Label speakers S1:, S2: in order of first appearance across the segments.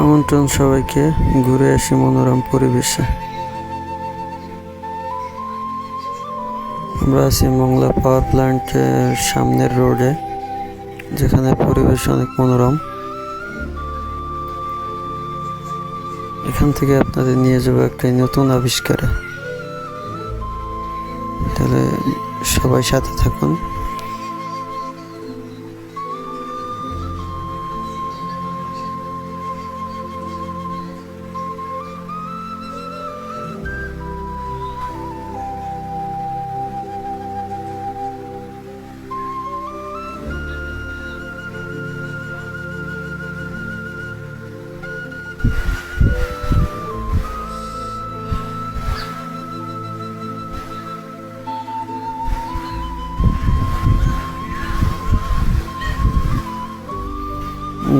S1: আমন্ত্রণ সবাইকে ঘুরে আসি মনোরম পরিবেশে। আমরা আছি মংলা পাওয়ার প্ল্যান্টের সামনের রোডে, যেখানে পরিবেশ অনেক মনোরম। এখান থেকে আপনাদের নিয়ে যাব একটা নতুন আবিষ্কারে। তাহলে সবাই সাথে থাকুন।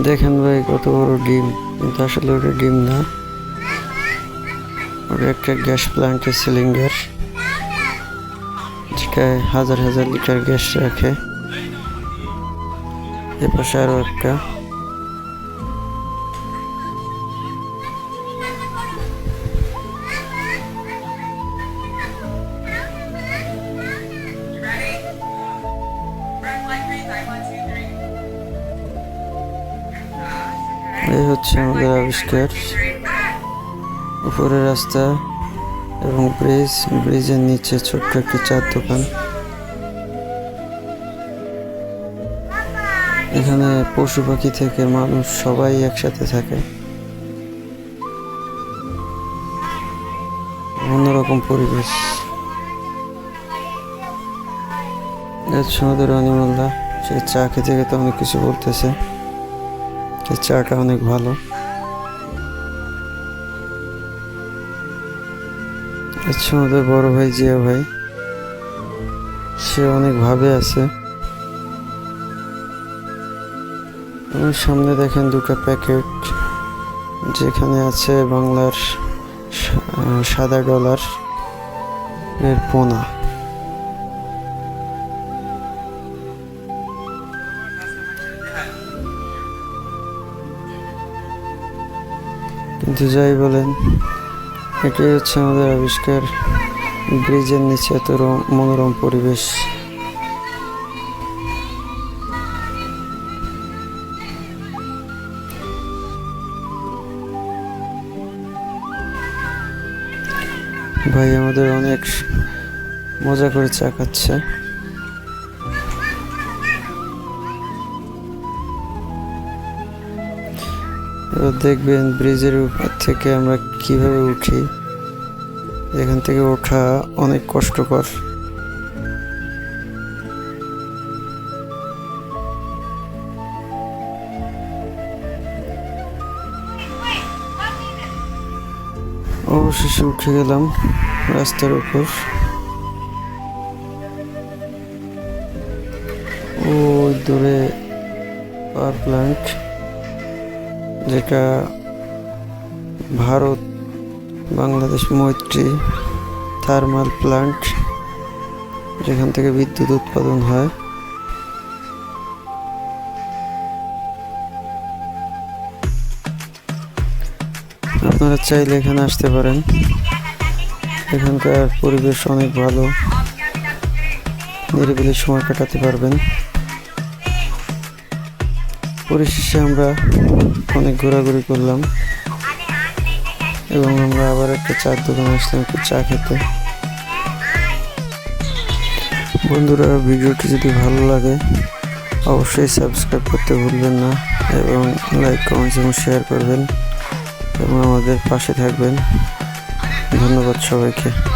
S1: দেখেন ভাই কত বড় ডিম, কিন্তু আসলে ওটা ডিম না। ওটা একটা গ্যাস প্ল্যান্টের সিলিন্ডার যেটায় হাজার হাজার লিটার গ্যাস রাখে। এ পাশে আরও একটা। এই হচ্ছে আমাদের আবিষ্কার। উপরে রাস্তা এবং ব্রিজ, ব্রিজের নিচে ছোট্ট একটি চার দোকান। এখানে পশু পাখি থেকে মানুষ সবাই একসাথে থাকে। অন্যরকম পরিবেশ। আমাদের অনিমাল্লা সে চা খেতে খেতে অনেক কিছু বলতেছে। এই চাটা অনেক ভালো। আচ্ছা বড় ভাই জিয়া ভাই, সে অনেক ভাবে আছে। সামনে দেখেন দুটো প্যাকেট, যেখানে আছে বাংলার সাদা ডলার এর পোনা। কিন্তু যাই বলেন। এটাই হচ্ছে আমাদের আবিষ্কার। ব্রিজের নিচে এত রম- মনোরম পরিবেশ। ভাই, আমাদের অনেক মজা করে চা খাচ্ছে। দেখবেন ব্রিজের উপর থেকে আমরা কীভাবে উঠি। এখান থেকে ওঠা অনেক কষ্টকর। অবশেষে উঠে গেলাম রাস্তার উপর। ওই দূরে পাওয়ার প্ল্যান্ট যেটা ভারত, বাংলাদেশ মৈত্রী থার্মাল প্লান্ট যেখান থেকে বিদ্যুৎ উৎপাদন হয়। আপনারা চাইলে এখানে আসতে পারেন। এখানকার পরিবেশ অনেক ভালো। নিরিবিলি সময় কাটাতে পারবেন। পরিশেষে আমরা অনেক ঘোরাঘুরি করলাম এবং আমরা আবার একটা চার দোকানে আসলাম একটু চা খেতে। বন্ধুরা, ভিডিওটি যদি ভালো লাগে, অবশ্যই সাবস্ক্রাইব করতে ভুলবেন না এবং লাইক, কমেন্টস এবং শেয়ার করবেন এবং আমাদের পাশে থাকবেন। ধন্যবাদ সবাইকে।